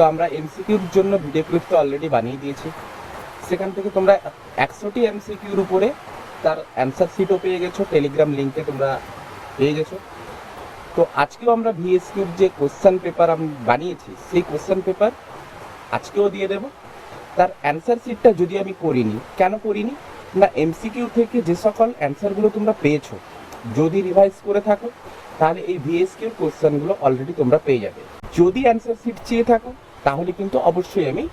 তো আমরা এমসিকিউর জন্য ভিডিও ক্লিপ তো অলরেডি বানিয়ে দিয়েছি। সেখান থেকে তোমরা একশোটি এমসিকিউর উপরে তার অ্যান্সার শিটও পেয়ে গেছো টেলিগ্রাম লিঙ্কে তোমরা পেয়ে গেছো। তো আজকেও আমরা ভিএসকিউর যে কোশ্চেন পেপার আমি বানিয়েছি, সেই কোশ্চেন পেপার আজকেও দিয়ে দেব। তার অ্যান্সার শিটটা যদি আমি করিনি, কেন করিনি? না এমসিকিউ থেকে যে সকল অ্যান্সারগুলো তোমরা পেয়েছ, যদি রিভাইজ করে থাকো, তাহলে এই ভিএসকিউর কোশ্চেনগুলো অলরেডি তোমরা পেয়ে যাবে। যদি অ্যান্সার শিট চেয়ে থাকো তাহলে কিন্তু অবশ্যই আমি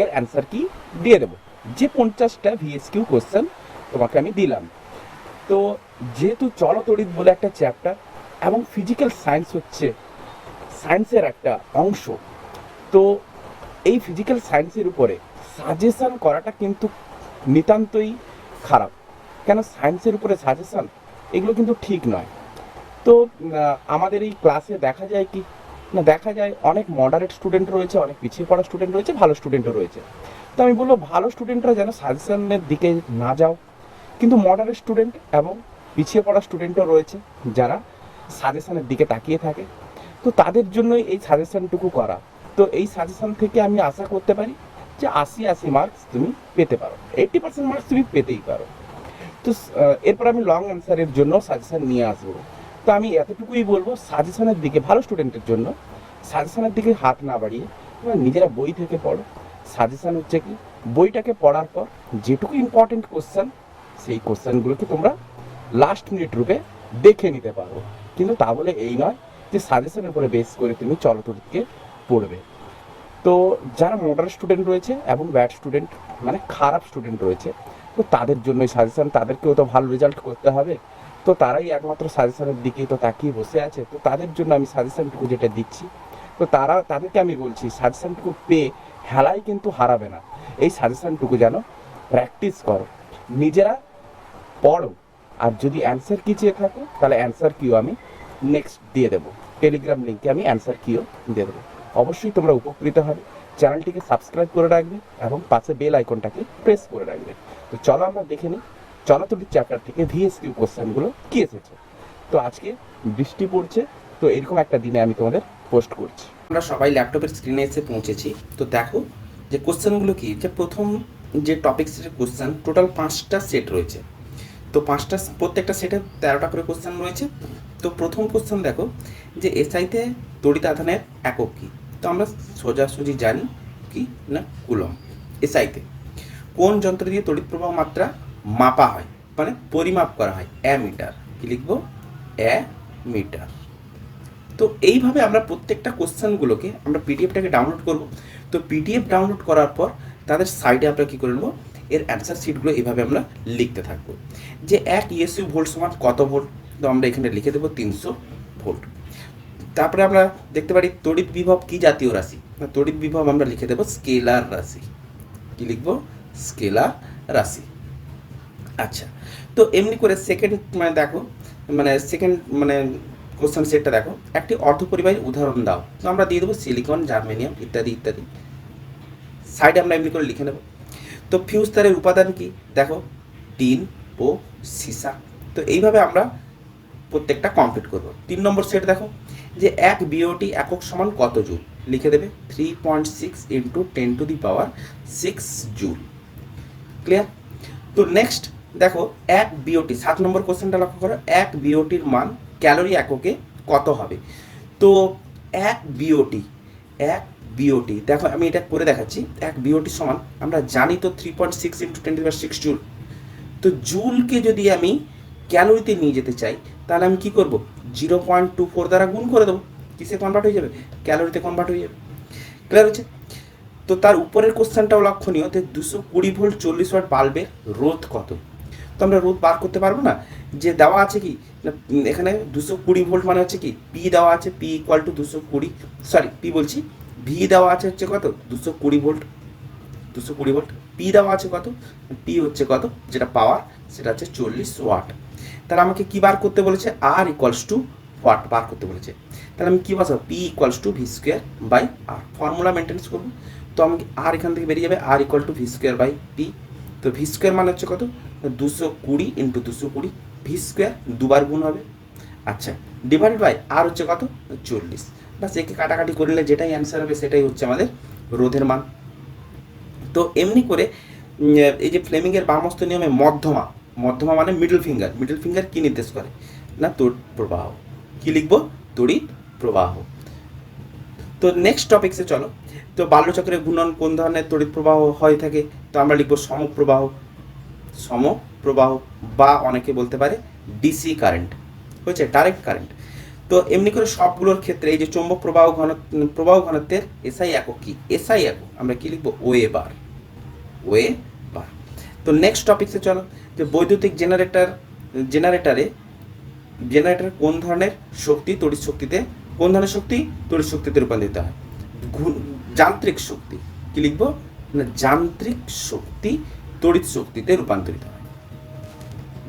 এর অ্যান্সার কি দিয়ে দেবো। যে পঞ্চাশটা ভিএসকিউ কোশ্চেন তোমাকে আমি দিলাম। তো যেহেতু চলতড়িৎ বলে একটা চ্যাপ্টার এবং ফিজিক্যাল সায়েন্স হচ্ছে সায়েন্সের একটা অংশ, তো এই ফিজিক্যাল সায়েন্সের উপরে সাজেশন করাটা কিন্তু নিতান্তই খারাপ। কেন সায়েন্সের উপরে সাজেশন এগুলো কিন্তু ঠিক নয়। তো আমাদের এই ক্লাসে দেখা যায় কি না, দেখা যায় অনেক মডারেট স্টুডেন্ট রয়েছে, অনেক পিছিয়ে পড়া স্টুডেন্ট রয়েছে, ভালো স্টুডেন্টও রয়েছে। তো আমি বলব, ভালো স্টুডেন্টরা যেন সাজেশনের দিকে না যাও। কিন্তু মডারেট স্টুডেন্ট এবং পিছিয়ে পড়া স্টুডেন্টও রয়েছে, যারা সাজেশনের দিকে তাকিয়ে থাকে। তো তাদের জন্যই এই সাজেশনটুকু করা। তো এই সাজেশন থেকে আমি আশা করতে পারি যে আশি আশি মার্কস তুমি পেতে পারো। এইটটি পার্সেন্ট মার্কস তুমি পেতেই পারো। তো এরপর আমি লং অ্যান্সারের জন্য সাজেশন নিয়ে আসব। তো আমি এতটুকুই বলব সাজেশনের দিকে, ভালো স্টুডেন্টের জন্য সাজেশনের দিকে হাত না বাড়িয়ে, তোমরা নিজেরা বই থেকে পড়ো। সাজেশন হচ্ছে কি, বইটাকে পড়ার পর যেটুকু ইম্পর্টেন্ট কোশ্চেন সেই কোশ্চেনগুলোকে তোমরা লাস্ট মিনিট রূপে দেখে নিতে পারো। কিন্তু তা বলে এই নয় যে সাজেশনের উপরে বেস করে তুমি চলতরিকে পড়বে। তো যারা মডারেট স্টুডেন্ট রয়েছে এবং ব্যাড স্টুডেন্ট মানে খারাপ স্টুডেন্ট রয়েছে, তো তাদের জন্যই সাজেশন তাদেরকেও তো ভালো রেজাল্ট করতে হবে। তো তারাই একমাত্র সাজেশনের দিকেই তো তাকিয়ে বসে আছে। তো তাদের জন্য আমি সাজেশনটুকু যেটা দিচ্ছি, তো তারা, তাদেরকে আমি বলছি সাজেশনটুকু পেয়ে হেলাই কিন্তু হারাবে না। এই সাজেশনটুকু যেন প্র্যাকটিস করো। নিজেরা পড়ো। আর যদি অ্যান্সার কি চেয়ে থাকো, তাহলে অ্যান্সার কিও আমি নেক্সট দিয়ে দেবো। টেলিগ্রাম লিঙ্কে আমি অ্যান্সার কিও দিয়ে দেবো। অবশ্যই তোমরা উপকৃত হবে। চ্যানেলটিকে সাবস্ক্রাইব করে রাখবে এবং পাশে বেল আইকনটাকে প্রেস করে রাখবে। তো চলো আমরা দেখে নিই চলাচলিত চ্যাপ্টার থেকে ভিএসকিউ কোশ্চেনগুলো কি এসেছে? তো আজকে বৃষ্টি পড়ছে, তো এরকম একটা দিনে আমি তোমাদের পোস্ট করছি। আমরা সবাই ল্যাপটপের স্ক্রিনে এসে পৌঁছেছি। তো দেখো যে কোশ্চেনগুলো কি? যে প্রথম যে টপিক্সের কোশ্চেন টোটাল পাঁচটা সেট রয়েছে। তো পাঁচটা প্রত্যেকটা সেটে তেরোটা করে কোশ্চেন রয়েছে। তো প্রথম কোশ্চেন দেখো যে এসআইতে তড়িৎ আধানের একক কী? তো আমরা সোজাসুজি জানি কি না কুলম এসআইতে কোন যন্ত্র দিয়ে তড়িৎ প্রবাহ মাত্রা মাপা হয় মানে পরিমাপ করা হয় অ্যা মিটার। কি লিখব? Ammeter. তো এইভাবে আমরা প্রত্যেকটা কোশ্চেনগুলোকে আমরা পিডিএফটাকে ডাউনলোড করব। তো পিডিএফ ডাউনলোড করার পর তাদের সাইডে আমরা কী করে নেব? এর অ্যান্সার শিটগুলো এইভাবে আমরা লিখতে থাকব। যে এক ইএসইউ ভোল্ট সমান কত ভোল্ট? তো আমরা এখানে লিখে দেবো তিনশো ভোল্ট। তারপরে আমরা দেখতে পারি তড়িৎ বিভব কি জাতীয় রাশি? তড়িৎ বিভব আমরা লিখে দেবো স্কেলার রাশি। কি লিখব? স্কেলার রাশি। আচ্ছা। তো এমনি করে সেকেন্ড মানে দেখো মানে সেকেন্ড মানে কোশ্চেন সেটটা দেখো। একটি অর্ধপরিবাহী উদাহরণ দাও। তো আমরা দিয়ে দেবো সিলিকন জার্মেনিয়াম ইত্যাদি ইত্যাদি। সাইডে আমরা এমনি করে লিখে নেব। তো ফিউজ তারের উপাদান কি? দেখো, টিন ও সীসা। তো এইভাবে আমরা প্রত্যেকটা কমপ্লিট করব। তিন নম্বর সেট দেখো, যে এক বিওটি একক সমান কত জুল? লিখে দেবে three point six into ten to the power six joule. Clear তো নেক্সট দেখো, এক বিওটি সাত নম্বর কোশ্চেনটা লক্ষ্য করো, এক বিওটির মান ক্যালোরি এককে কত হবে? তো এক বিওটি এক বিওটি দেখো আমি এটা করে দেখাচ্ছি, এক বিওটি সমান, আমরা জানি তো three point six into ten six joule তো জুলকে যদি আমি ক্যালোরিতে নিয়ে যেতে চাই, তাহলে আমি কি করব? জিরো পয়েন্ট টু ফোর দ্বারা গুণ করে দেবো। কিসে কনভার্ট হয়ে যাবে? ক্যালোরিতে কনভার্ট হয়ে যাবে। ক্লিয়ার হচ্ছে তো তার উপরের কোশ্চেনটাও লক্ষণীয় যে দুশো কুড়ি ভোল্ট চল্লিশ ওয়াট বাল্বের রোধ কত? তো আমরা রোধ বার করতে পারব না? যে দেওয়া আছে কি? এখানে দুশো কুড়ি ভোল্ট মানে হচ্ছে কি? পি দেওয়া আছে পি ইকুয়াল টু দুশো কুড়ি সরি পি বলছি ভি দেওয়া আছে হচ্ছে কত? দুশো কুড়ি ভোল্ট। দুশো কুড়ি ভোল্ট। পি দেওয়া আছে কত? পি হচ্ছে কত? যেটা পাওয়ার, সেটা হচ্ছে চল্লিশ ওয়াট। তাহলে আমাকে কি বার করতে বলেছে? আর ইকুয়ালস টু ওয়াট বার করতে বলেছে। তাহলে আমি কি বসাবো? P equals to V square by R formula maintains করব। তো আমাকে আর এখান থেকে বেরিয়ে যাবে। আর equal to V square by P তো ভি স্কোয়ার মানে হচ্ছে কত? দুশো কুড়ি ইন্টু দুশো কুড়ি ভি স্কোয়ার দুবার গুণ হবে। আচ্ছা ডিভাইডেড বাই আর হচ্ছে কত? চল্লিশ। বাস একে কাটাকাটি করলে যেটাই অ্যান্সার হবে সেটাই হচ্ছে আমাদের রোধের মান। তো এমনি করে এই যে ফ্লেমিংয়ের বামস্ত নিয়মে মধ্যমা মধ্যমা মানে মিডল ফিঙ্গার মিডল ফিঙ্গার কি নির্দেশ করে? না, তড়িৎ প্রবাহ। কি লিখব? তড়িৎ প্রবাহ। তো নেক্সট টপিক্সে চলো। তো বাল্যচক্রের ঘূর্ণন কোন ধরনের তড়িৎ প্রবাহ হয়ে থাকে? তো আমরা লিখব সমপ্রবাহ। সমপ্রবাহ বা অনেকে বলতে পারে ডিসি কারেন্ট হয়েছে ডাইরেক্ট কারেন্ট তো এমনি করে সবগুলোর ক্ষেত্রে এই যে চৌম্বক প্রবাহ ঘন, প্রবাহ ঘনত্বের এসআই একক কি? এসআই একক, আমরা কি লিখব? ওয়ে বার ওয়ে বার তো নেক্সট টপিক্সে চলো, যে বৈদ্যুতিক জেনারেটর জেনারেটরে জেনারেটর কোন ধরনের শক্তি তড়িৎ শক্তিতে, কোন ধরনের শক্তি তড়িৎ শক্তিতে রূপান্তরিত হয়? যান্ত্রিক শক্তি, কি লিখব? যান্ত্রিক শক্তি তড়িৎ শক্তিতে রূপান্তরিত হয়।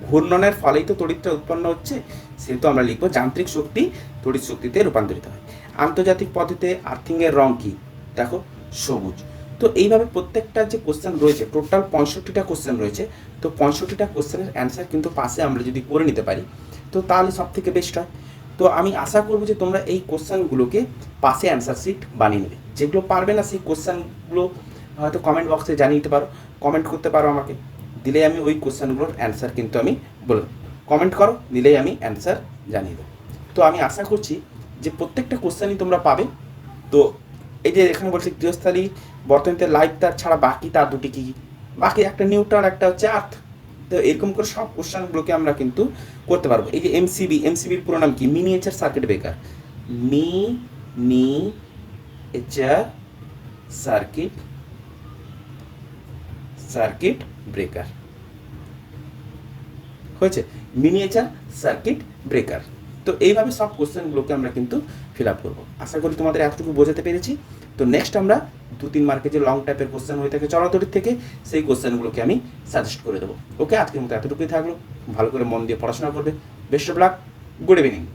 ঘূর্ণনের ফলেই তো তড়িৎটা উৎপন্ন হচ্ছে, সেহেতু আমরা লিখব যান্ত্রিক শক্তি তড়িৎ শক্তিতে রূপান্তরিত হয়। আন্তর্জাতিক পদ্ধতিতে আর্থিংয়ের রং কি? দেখো, সবুজ। তো এইভাবে প্রত্যেকটা যে কোশ্চেন রয়েছে টোটাল পঁয়ষট্টিটা কোশ্চেন রয়েছে, তো পঁয়ষট্টিটা কোশ্চেনের অ্যান্সার কিন্তু পাশে আমরা যদি করে নিতে পারি, তো তাহলে সব থেকে বেস্ট হয়। তো আমি আশা করব যে তোমরা এই কোশ্চেনগুলোকে পাশে অ্যান্সার শিট বানিয়ে নেবে। যেগুলো পারবে না সেই কোশ্চেনগুলো হয়তো কমেন্ট বক্সে জানিয়ে দিতে পারো। কমেন্ট করতে পারো আমাকে। দিলেই আমি ওই কোশ্চেনগুলোর অ্যান্সার কিন্তু আমি বলে কমেন্ট করো, দিলেই আমি অ্যান্সার জানিয়ে দেবো। তো আমি আশা করছি যে প্রত্যেকটা কোশ্চেনই তোমরা পাবে। তো এই যে এখানে বলছি গৃহস্থালী বর্তমানে লাইভ তার ছাড়া বাকি তার দুটি কী? বাকি একটা নিউট্রাল একটা হচ্ছে আর্থ তো এরকম করে সব কোশ্চেনগুলোকে আমরা কিন্তু করতে পারব। এই যে এমসিবি এমসিবির পুরো নাম কি? Miniature circuit breaker miniature circuit circuit breaker. হয়েছে? Miniature, circuit, breaker. তো এইভাবে সব কোশ্চেনগুলোকে আমরা কিন্তু ফিল আপ করব। আশা করি তোমাদের এতটুকু বোঝাতে পেরেছি। তো নেক্সট আমরা দু তিন মার্কে যে লং টাইপের কোশ্চেন হয়ে থাকে চলাতরির থেকে, সেই কোশ্চেনগুলোকে আমি সাজেস্ট করে দেবো। ওকে আজকের মতো এতটুকুই থাকল। ভালো করে মন দিয়ে পড়াশোনা করবে। Best of luck good evening